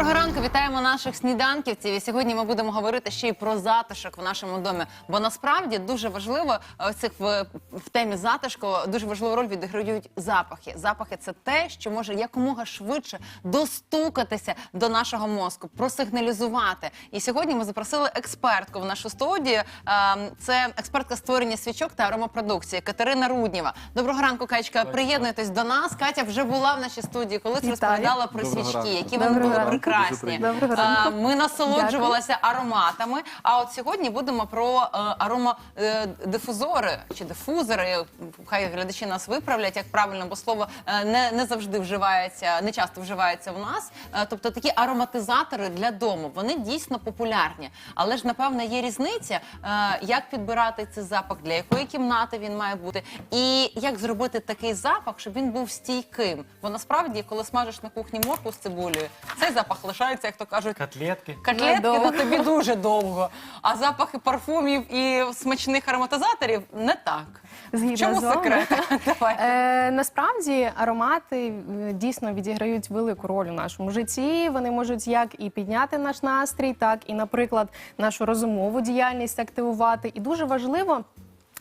Доброго ранку, вітаємо наших сніданківців. І сьогодні ми будемо говорити ще й про затишок в нашому домі. Бо насправді дуже важливо цих в, в темі затишку дуже важливу роль відіграють запахи. Запахи це те, що може якомога швидше достукатися до нашого мозку, просигналізувати. І сьогодні ми запросили експертку в нашу студію. Е, Це експертка створення свічок та аромапродукції Катерина Рудніва. Доброго ранку, Катечка. Приєднуйтесь до нас. Катя вже була в нашій студії, колись Вітаю. розповідала про Доброго свічки, ранку. які вони були. Прекрасні. А. Ми насолоджувалися ароматами. А от сьогодні будемо про аромадифузори чи дифузори. Хай глядачі нас виправлять, як правильно, бо слово е, не, не завжди вживається, не часто вживається в нас. Е, Тобто такі ароматизатори для дому вони дійсно популярні. Але ж напевно є різниця, е, як підбирати цей запах, для якої кімнати він має бути, і як зробити такий запах, щоб він був стійким. Бо насправді, коли смажиш на кухні морку з цибулею, цей запах лишається, як то кажуть, Котлетки. Котлетки Недовго. на тобі дуже довго. А запахи парфумів і смачних ароматизаторів не так. Згідно В чому з вами. секрет? Давай. Е, насправді аромати е, дійсно відіграють велику роль у нашому житті. Вони можуть як і підняти наш настрій, так і, наприклад, нашу розумову діяльність активувати. І дуже важливо.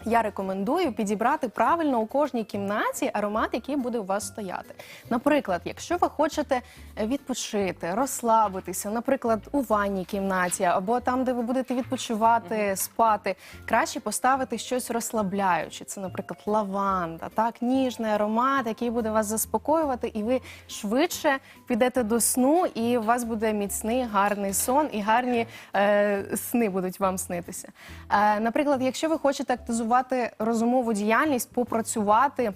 Я рекомендую підібрати правильно у кожній кімнаті аромат, який буде у вас стояти. Наприклад, якщо ви хочете е, відпочити, розслабитися, наприклад, у ванній кімнаті або там, де ви будете відпочивати, спати, краще поставити щось розслабляюче. Це, наприклад, лаванда, так ніжний аромат, який буде вас заспокоювати, і ви швидше підете до сну, і у вас буде міцний, гарний сон, і гарні е, сни будуть вам снитися. Е, наприклад, якщо ви хочете активізувати розумову діяльність, попрацювати.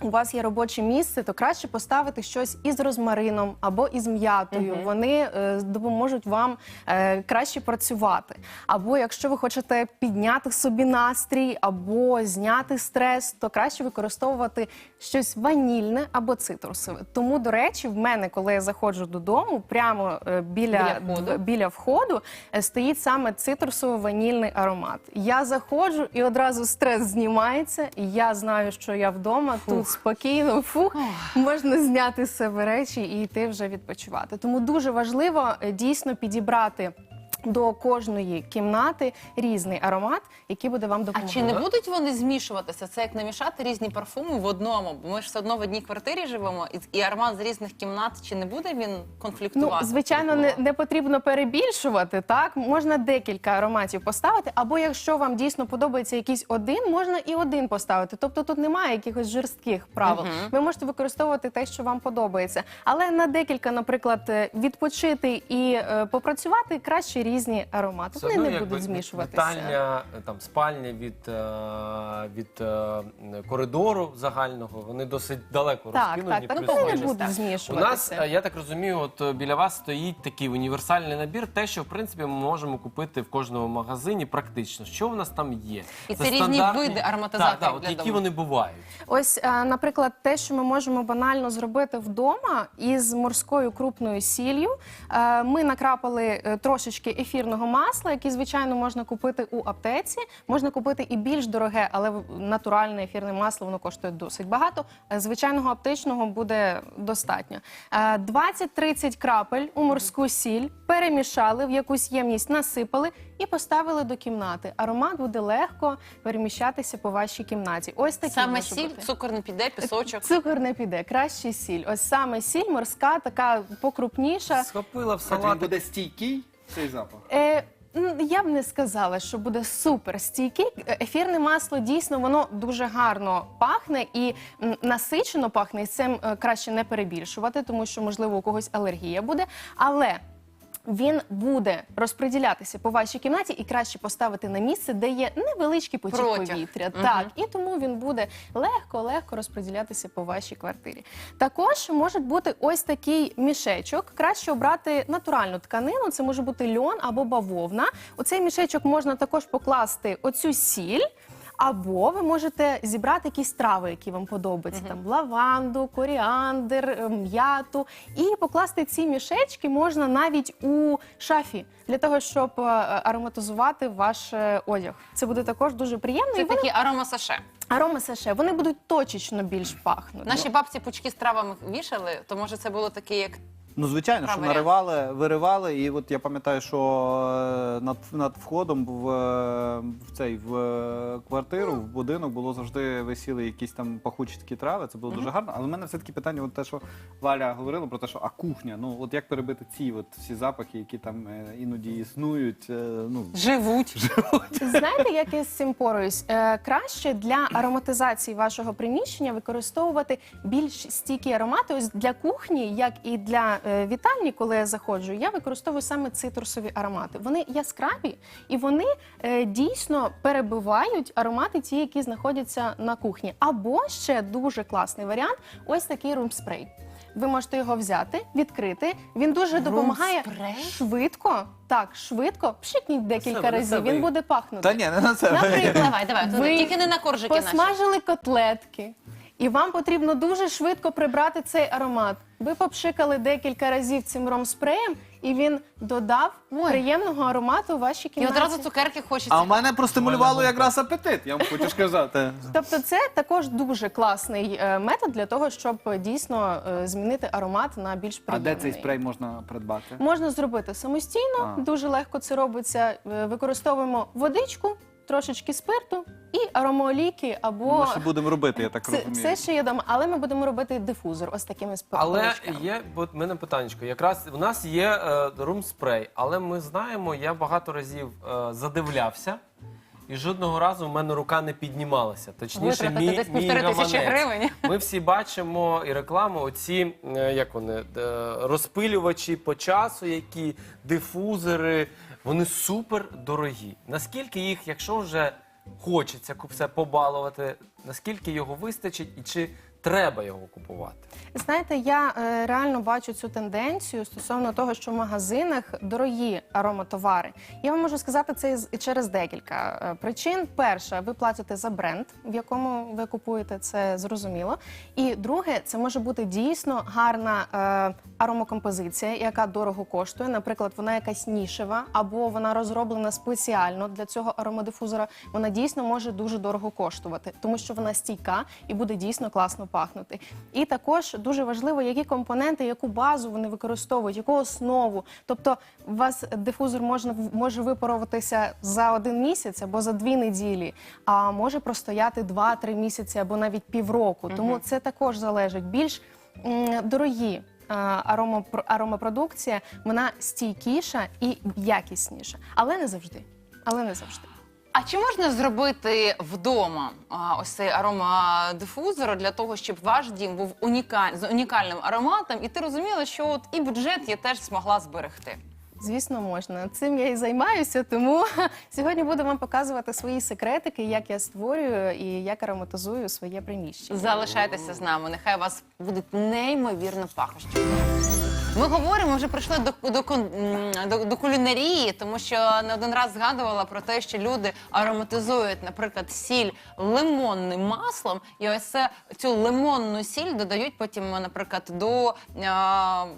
У вас є робоче місце, то краще поставити щось із розмарином або із м'ятою. Вони е, допоможуть вам е, краще працювати. Або якщо ви хочете підняти собі настрій або зняти стрес, то краще використовувати щось ванільне або цитрусове. Тому, до речі, в мене, коли я заходжу додому, прямо е, біля, Біля входу. біля входу е, стоїть саме цитрусово-ванільний аромат. Я заходжу і одразу стрес знімається. І я знаю, що я вдома тут спокійно, фух, можна зняти з себе речі і йти вже відпочивати. Тому дуже важливо е, дійсно підібрати. До кожної кімнати різний аромат, який буде вам А допомагати. чи не будуть вони змішуватися? Це як намішати різні парфуми в одному? Бо ми ж все одно в одній квартирі живемо, і, і аромат з різних кімнат чи не буде він Ну, конфліктувати? звичайно, не, не потрібно перебільшувати. Так можна декілька ароматів поставити, або якщо вам дійсно подобається якийсь один, можна і один поставити. Тобто тут немає якихось жорстких правил. Ви можете використовувати те, що вам подобається, але на декілька, наприклад, е, відпочити і е, попрацювати краще різні аромати. Все Вони одно, не якби, будуть змішуватися. Вітальня, е, там, спальня від, е, від е, коридору загального, вони досить далеко Так, розкинуті. так, так. Вони не будуть У нас, е, я так розумію, от е, біля вас стоїть такий універсальний набір, те, що в принципі ми можемо купити в кожному магазині практично. Що в нас там є? І це різні види ароматизаторів Так, так, от для які дому. вони бувають. Ось, е, наприклад, те, що ми можемо банально зробити вдома із морською крупною сіллю. Е, Ми накрапали е, трошечки ефірного масла, яке, звичайно, можна купити у аптеці. Можна купити і більш дороге, але в- натуральне ефірне масло воно коштує досить багато. Е, Звичайного аптечного буде достатньо. Е, 20-30 крапель у морську сіль перемішали, в якусь ємність насипали і поставили до кімнати. Аромат буде легко переміщатися по вашій кімнаті. Ось такі Саме сіль, бути. цукор не піде, пісочок. Цукор не піде, краще сіль. Ось саме сіль морська, така покрупніша. Схопила в Так він буде стійкий цей запах. Е, я б не сказала, що буде супер стійкий. Ефірне масло дійсно воно дуже гарно пахне і насичено пахне. І цим е, краще не перебільшувати, тому що можливо у когось алергія буде. Але він буде розподілятися по вашій кімнаті і краще поставити на місце, де є невеличкий потік Протяг. повітря. Мгм. Так, і тому він буде легко-легко розподілятися по вашій квартирі. Також може бути ось такий мішечок. Краще обрати натуральну тканину. Це може бути льон або бавовна. У цей мішечок можна також покласти оцю сіль. Або ви можете зібрати якісь трави, які вам подобаються, там лаванду, коріандр, е, м'яту, і покласти ці мішечки можна навіть у шафі для того, щоб е, ароматизувати ваш е, одяг. Це буде також дуже приємно. Це і вони такі аромасаше. аромасаше, вони будуть точечно більш пахнути. Наші бабці пучки з травами вішали, то може це було таке, як Ну, звичайно, що наривали, виривали, і от я пам'ятаю, що е, над, над входом в, е, в цей в е, квартиру, в будинок було завжди висіли якісь там пахучі такі трави. Це було дуже гарно. Але в мене все таки питання, от те, що Валя говорила про те, що а кухня, ну от як перебити ці от всі запахи, які там е, іноді існують. е, ну живуть. Знаєте, як я з цим поруюсь? Е, краще для ароматизації вашого приміщення використовувати більш стійкі аромати. Ось для кухні, як і для вітальні, коли я заходжу, я використовую саме цитрусові аромати. Вони яскраві і вони е, дійсно перебивають аромати, ті, які знаходяться на кухні. Або ще дуже класний варіант ось такий румспрей. Ви можете його взяти, відкрити. Він дуже допомагає швидко. Так, швидко пшикніть декілька себе, разів. себе. Він буде пахнути. та ні, не на це. Наприклад, Давай, давай, ви тільки не на коржики наші. посмажили котлетки, і вам потрібно дуже швидко прибрати цей аромат. Ви попшикали декілька разів цим ромспреєм, і він додав Ой. приємного аромату у вашій І кімнаті. одразу цукерки хочеться. А в мене простимулювало якраз апетит, я вам хочу сказати. Тобто, це також дуже класний е, метод для того, щоб е, дійсно е, змінити аромат на більш А приємний. де цей спрей можна придбати? Можна зробити самостійно, А. дуже легко це робиться. Е, Використовуємо водичку, трошечки спирту і аромаолійки або Ми ще будемо робити, я так це, розумію. це ще є дома, але ми будемо робити дифузор ось такими Але є, от в мене питаннячко. Якраз у нас є е, рум-спрей, але ми знаємо, я багато разів е, задивлявся, і жодного разу в мене рука не піднімалася. Точніше, Витратити мій, десь мій півтори тисячі гаманець. гривень. Ми всі бачимо і рекламу, оці, е, як вони, е, розпилювачі по часу, які дифузори, вони супер дорогі. Наскільки їх, якщо вже хочеться все побалувати, наскільки його вистачить і чи треба його купувати? Знаєте, я е, реально бачу цю тенденцію стосовно того, що в магазинах дорогі ароматовари. Я вам можу сказати це із- через декілька е, причин. Перша, ви платите за бренд, в якому ви купуєте, це зрозуміло. І друге, це може бути дійсно гарна е, аромакомпозиція, яка дорого коштує. Наприклад, вона якась нішева, або вона розроблена спеціально для цього аромадифузора. Вона дійсно може дуже дорого коштувати, тому що вона стійка і буде дійсно класно пахнути. І також дуже важливо, які компоненти, яку базу вони використовують, яку основу. Тобто, у вас дифузор можна може випаруватися за один місяць або за дві неділі, а може простояти два-три місяці або навіть півроку. Тому це також залежить більш м, дорогі. е, аромапродукція вона стійкіша і якісніша, але не завжди. Але не завжди. А чи можна зробити вдома а, ось цей аромадифузор для того, щоб ваш дім був унікаль... з унікальним ароматом, і ти розуміла, що от і бюджет я теж змогла зберегти? Звісно, можна. Цим я і займаюся, тому сьогодні буду вам показувати свої секретики, як я створюю і як ароматизую своє приміщення. Залишайтеся з нами. Нехай у вас будуть неймовірно пахощі. Ми говоримо, вже прийшли до, до, до, до кулінарії, тому що не один раз згадувала про те, що люди ароматизують, наприклад, сіль лимонним маслом, і ось це, цю лимонну сіль додають потім, наприклад, до е,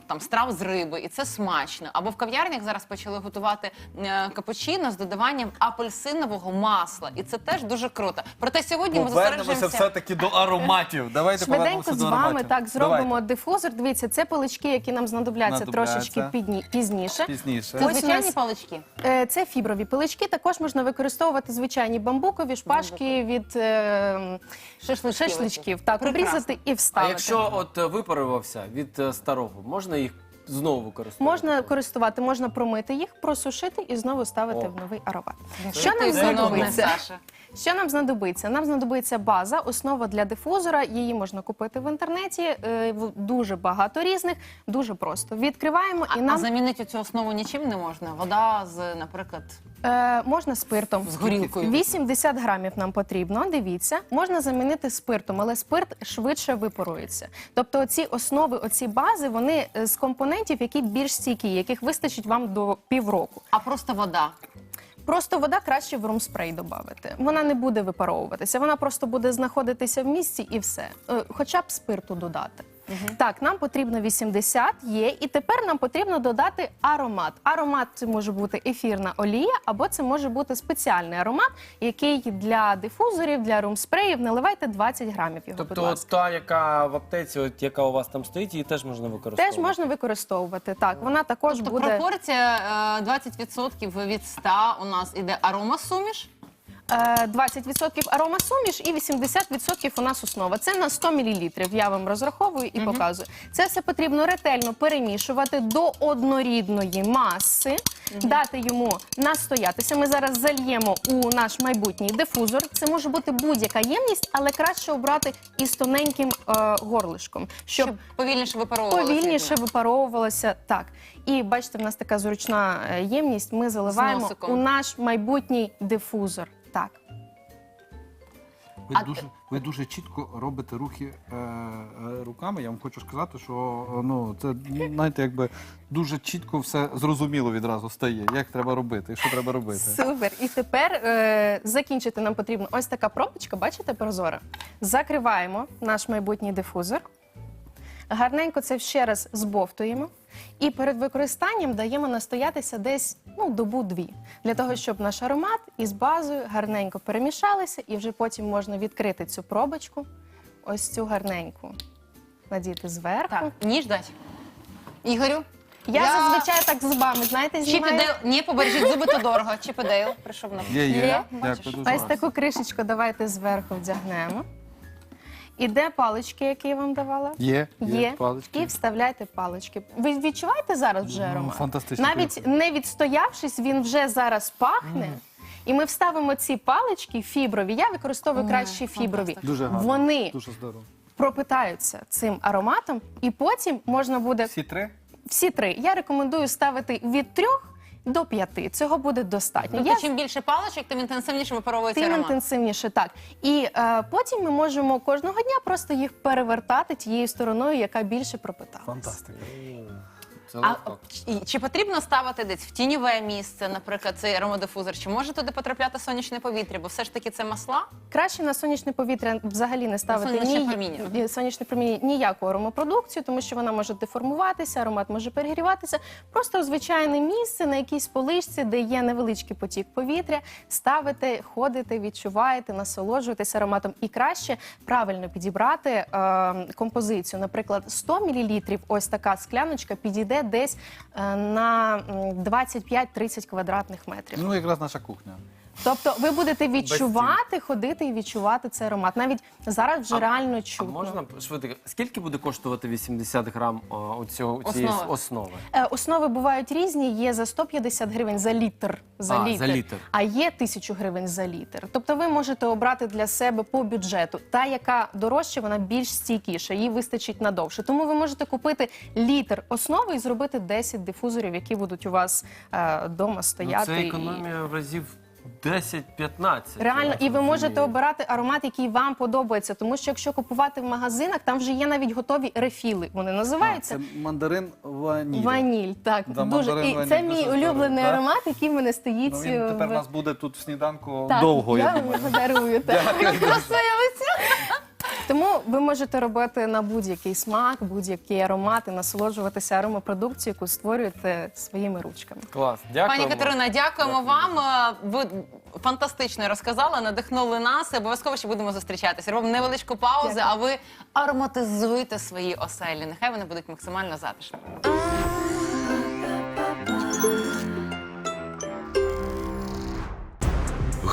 там страв з риби, і це смачно. Або в кав'ярнях зараз почали готувати е, капучино з додаванням апельсинового масла, і це теж дуже круто. Проте сьогодні ми Повернемося зосереджуємося. все-таки до ароматів. Давайте Швиденько повернемося з до вами ароматів. так зробимо Давайте. дифузор. Дивіться, це палички, які нам знадобляться Знадобляться. трошечки підні- пізніше. Пізніше. Це Ось у звичайні нас- палички. Е, Це фіброві пилички. Також можна використовувати звичайні бамбукові шпажки від е, Шашличків. шашличків. Так, Прекрасно. обрізати і А вставити. якщо от е, випарувався від е, старого, можна їх знову використовувати? Можна користувати, можна промити їх, просушити і знову ставити О. в новий аромат. Що Що ти нам економна, знадобиться? Саша? Що нам знадобиться? Нам знадобиться база, основа для дифузора. Її можна купити в інтернеті. е, в- Дуже багато різних, дуже просто. Відкриваємо і а нам замінити цю основу нічим не можна? Вода з, наприклад, е, можна спиртом. з горілкою. 80 грамів нам потрібно. Дивіться, можна замінити спиртом, але спирт швидше випарується. Тобто, ці основи, оці бази, вони е, з компонентів, які більш стійкі, яких вистачить вам до півроку. А просто вода. Просто вода краще в румспрей додати. Вона не буде випаровуватися, вона просто буде знаходитися в місці і все. Е, Хоча б спирту додати. Так, нам потрібно 80 є, і тепер нам потрібно додати аромат. Аромат це може бути ефірна олія, або це може бути спеціальний аромат, який для дифузорів, для румспреїв наливайте 20 грамів його. будь Тобто ласка. та, яка в аптеці, от яка у вас там стоїть, її теж можна використовувати. Теж можна використовувати. Так, вона також Тобто буде. пропорція е, 20% від 100 у нас іде аромасуміш. Е, 20% аромасуміш і 80% у нас основа. Це на 100 мл. Я вам розраховую і показую. Це все потрібно ретельно перемішувати до однорідної маси, дати йому настоятися. Ми зараз зальємо у наш майбутній дифузор. Це може бути будь-яка ємність, але краще обрати із тоненьким е, горлишком, щоб Щоб повільніше випаровувалося. повільніше випаровувалося. Так. І бачите, в нас така зручна е, ємність. Ми заливаємо носиком. у наш майбутній дифузор. Так. Ви, А дуже, ви дуже чітко робите рухи е, е, руками. Я вам хочу сказати, що ну, це знаєте, якби дуже чітко все зрозуміло відразу стає, як треба робити і що треба робити. Супер. І тепер е, закінчити нам потрібно ось така пробочка, бачите, прозора. Закриваємо наш майбутній дифузор. Гарненько це ще раз збовтуємо. І перед використанням даємо настоятися десь ну, добу-дві, для того, щоб наш аромат із базою гарненько перемішалися, і вже потім можна відкрити цю пробочку, ось цю гарненьку, надіти зверху. Так, ніж дать. Ігорю. Я, зазвичай так зубами, знаєте, знімаю. Дейл. Ні, побережіть зуби, то дорого. Чіп і Дейл прийшов на Є, є. Є. Дякую дуже. Ось таку кришечку давайте зверху вдягнемо. І де палички, які я вам давала? Є, є, Є. палички. І вставляйте палички. Ви відчуваєте зараз вже Ну, аромат? фантастично. Навіть не відстоявшись, він вже зараз пахне. І ми вставимо ці палички фіброві. Я використовую Ой, краще фіброві. фантастика. Дуже гарно. Вони Дуже здорово. пропитаються цим ароматом, і потім можна буде Всі три? всі три. Я рекомендую ставити від трьох до п'яти. Цього буде достатньо. Тобто, Я чим більше паличок, тим інтенсивніше випаровується Тим аромат. інтенсивніше, так. І е, потім ми можемо кожного дня просто їх перевертати тією стороною, яка більше пропитала. Фантастика. Це А легко. чи- чи потрібно ставити десь в тіньове місце, наприклад, цей аромадифузор? Чи може туди потрапляти сонячне повітря? Бо все ж таки це масла. Краще на сонячне повітря взагалі не ставити сонячне ні, проміння. ні- сонячне проміння ніяку аромапродукцію, тому що вона може деформуватися, аромат може перегріватися. Просто у звичайне місце на якійсь поличці, де є невеличкий потік повітря, ставите, ходите, відчуваєте, насолоджуєтесь ароматом. І краще правильно підібрати е, композицію. Наприклад, 100 мл, ось така скляночка підійде десь е, на 25-30 квадратних метрів. Ну, якраз наша кухня. Тобто ви будете відчувати, ходити і відчувати цей аромат. Навіть зараз вже А- реально А чутно. можна швидко? Скільки буде коштувати 80 грам о, цього, цієї Основи. основи? Е, Основи бувають різні. Є за 150 гривень за літр. За А, літр. за літр. А є 1000 гривень за літр. Тобто ви можете обрати для себе по бюджету. Та, яка дорожча, вона більш стійкіша, їй вистачить надовше. Тому ви можете купити літр основи і зробити 10 дифузорів, які будуть у вас е, вдома Ну, стояти. це і- економія в разів 10-15. Реально, і ви можете обирати аромат, який вам подобається, тому що якщо купувати в магазинах, там вже є навіть готові рефіли. Вони А, називаються. це мандарин ваніль. Ваніль, так Да, дуже мандарин і це мій здорово, улюблений да? аромат, який в мене стоїть. Ну, він тепер в- у нас буде тут в сніданку Так, довго, я, я думаю. вам подарую. Так. Тому ви можете робити на будь-який смак, будь-який аромат і насолоджуватися аромапродукцією, яку створюєте своїми ручками. Клас. Дякую. Пані Катерина, дякуємо вам. Ви фантастично розказали, надихнули нас. Обов'язково ще будемо зустрічатися. Робимо невеличку паузу, Дякую. а ви ароматизуйте свої оселі. Нехай вони будуть максимально затишними.